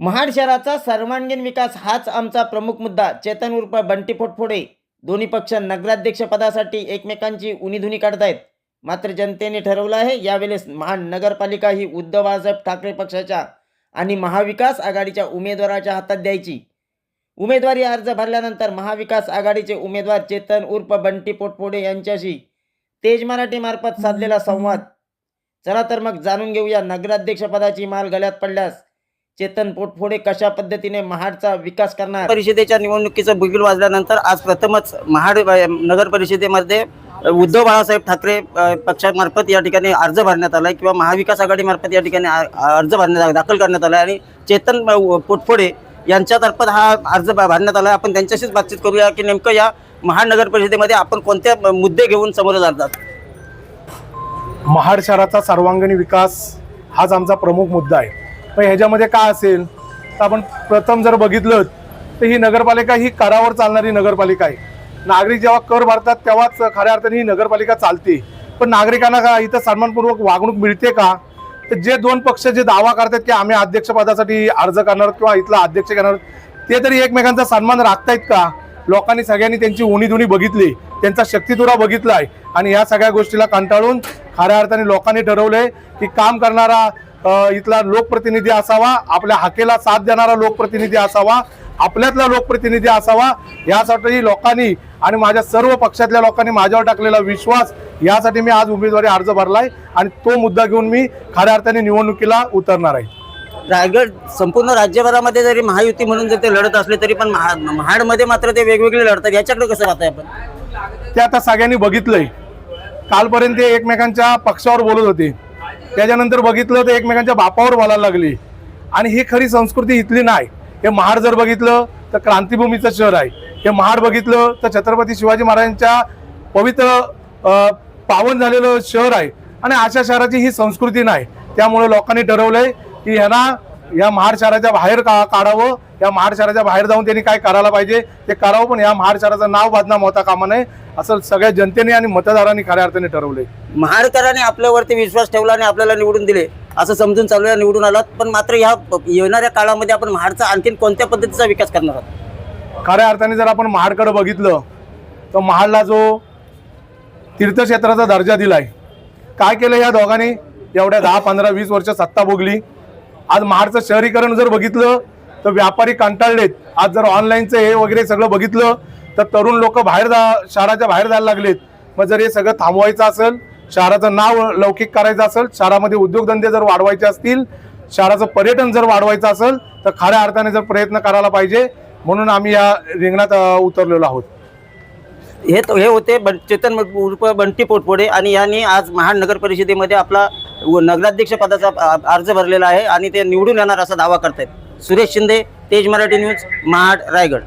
महाड शहराचा सर्वांगीण विकास हाच आमचा प्रमुख मुद्दा. चेतन उर्फ बंटी फोटफोडे दोन्ही पक्ष नगराध्यक्ष पदासाठी एकमेकांची उनीधुनी काढतायत. मात्र जनतेने ठरवलं आहे यावेळेस महाड नगरपालिका ही उद्धव बाळासाहेब ठाकरे पक्षाच्या आणि महाविकास आघाडीच्या उमेदवाराच्या हातात द्यायची. उमेदवारी अर्ज भरल्यानंतर महाविकास आघाडीचे उमेदवार चेतन उर्फ बंटी पोटफोडे यांच्याशी तेज मराठीमार्फत साधलेला संवाद. चला तर मग जाणून घेऊया नगराध्यक्षपदाची माल गळ्यात पडल्यास. चेतन पोटफोडे कशा पद्धतीने महाडचा विकास करणार? परिषदेच्या निवडणुकीचं बुगील वाजल्यानंतर आज प्रथमच महाड नगर परिषदेमध्ये उद्धव बाळासाहेब ठाकरे पक्षामार्फत या ठिकाणी अर्ज भरण्यात आला किंवा महाविकास आघाडीमार्फत या ठिकाणी अर्ज भरण्यात दाखल करण्यात आला आणि चेतन पोटफोडे यांच्यातर्फत हा अर्ज भ- भरण्यात आला आपण त्यांच्याशीच बातचीत करूया की नेमकं या महाड नगर परिषदेमध्ये आपण कोणत्या मुद्दे घेऊन समोर जातात? महाड शहराचा सर्वांगीण विकास हाच आमचा प्रमुख मुद्दा आहे. मग ह्याच्यामध्ये का असेल? तर आपण प्रथम जर बघितलं तर ही नगरपालिका ही करावर चालणारी नगरपालिका आहे. नागरिक जेव्हा कर भरतात तेव्हाच खऱ्या अर्थाने ही नगरपालिका चालते. पण नागरिकांना का इथं सन्मानपूर्वक वागणूक मिळते का? तर जे दोन पक्ष जे दावा करतात की आम्ही अध्यक्षपदासाठी अर्ज करणार किंवा इथला अध्यक्ष करणार ते तरी एकमेकांचा सन्मान राखतायत का? लोकांनी सगळ्यांनी त्यांची उणीधुणी बघितली त्यांचा शक्तितुरा आहे आणि या सगळ्या गोष्टीला कंटाळून खऱ्या अर्थाने लोकांनी ठरवलंय की काम करणारा इथला लोकप्रतिनिधी असावा आपल्या हाकेला साथ देणारा लोकप्रतिनिधी असावा आपल्यातला लोकप्रतिनिधी असावा यासाठी लोकांनी आणि माझ्या सर्व पक्षातल्या लोकांनी माझ्यावर टाकलेला विश्वास यासाठी मी आज उमेदवारी अर्ज भरलाय आणि तो मुद्दा घेऊन मी खऱ्या अर्थाने निवडणुकीला उतरणार आहे. रायगड संपूर्ण राज्यभरामध्ये जरी महायुती म्हणून जर ते लढत असले तरी पण महा महाडमध्ये मात्र ते वेगवेगळे लढतात. याच्याकडे कसं पाहताय आपण? ते आता सगळ्यांनी बघितलंय. कालपर्यंत ते एकमेकांच्या पक्षावर बोलत होते. त्याच्यानंतर बघितलं तर एकमेकांच्या बापावर बोलायला लागली. आणि ही खरी संस्कृती इथली नाही. हे महाड जर बघितलं तर क्रांतीभूमीचं शहर आहे. हे महाड बघितलं तर छत्रपती शिवाजी महाराजांच्या पवित्र पावन झालेलं शहर आहे. आणि अशा शहराची ही संस्कृती नाही. त्यामुळे लोकांनी ठरवलंय की ह्यांना या महाड शहराच्या बाहेर का काढावं? या महाड शहराच्या बाहेर जाऊन त्यांनी काय करायला पाहिजे? ते करावं पण या महाड शहराचं नाव बदनाम होता कामा नये असं सगळ्या जनतेने आणि मतदारांनी खऱ्या अर्थाने ठरवलंय. महाडकरांनी आपल्यावरती विश्वास ठेवला आणि आपल्याला निवडून दिले असं समजून चालूया निवडून आलात. पण मात्र ह्या येणाऱ्या काळामध्ये आपण महाडचा आणखीन कोणत्या पद्धतीचा विकास करणार आहोत? खऱ्या अर्थाने जर आपण महाडकडे बघितलं तर महाडला जो तीर्थक्षेत्राचा दर्जा दिलाय काय केलं या दोघांनी? एवढ्या दहा पंधरा वीस वर्ष सत्ता भोगली. आज महाडचं शहरीकरण जर बघितलं तर व्यापारी कंटाळलेत. आज जर ऑनलाईनचं हे वगैरे सगळं बघितलं तर तरुण लोक बाहेर जा शहराच्या बाहेर जायला लागलेत. मग जर हे सगळं थांबवायचं असेल शहराचं नाव लौकिक करायचं असेल शहरामध्ये उद्योगधंदे जर वाढवायचे असतील शहराचं पर्यटन जर वाढवायचं असेल तर खऱ्या अर्थाने जर प्रयत्न करायला पाहिजे म्हणून आम्ही या रिंगणात उतरलेलो आहोत. हे हे होते बन- चेतन उर्फ बंटी पोटपोडे आणि यांनी आज महाड नगर परिषदेमध्ये आपला व- नगराध्यक्ष पदाचा अर्ज भरलेला आहे आणि ते निवडून येणार असा दावा करतायत. सुरेश शिंदे तेज मराठी न्यूज महाड रायगड.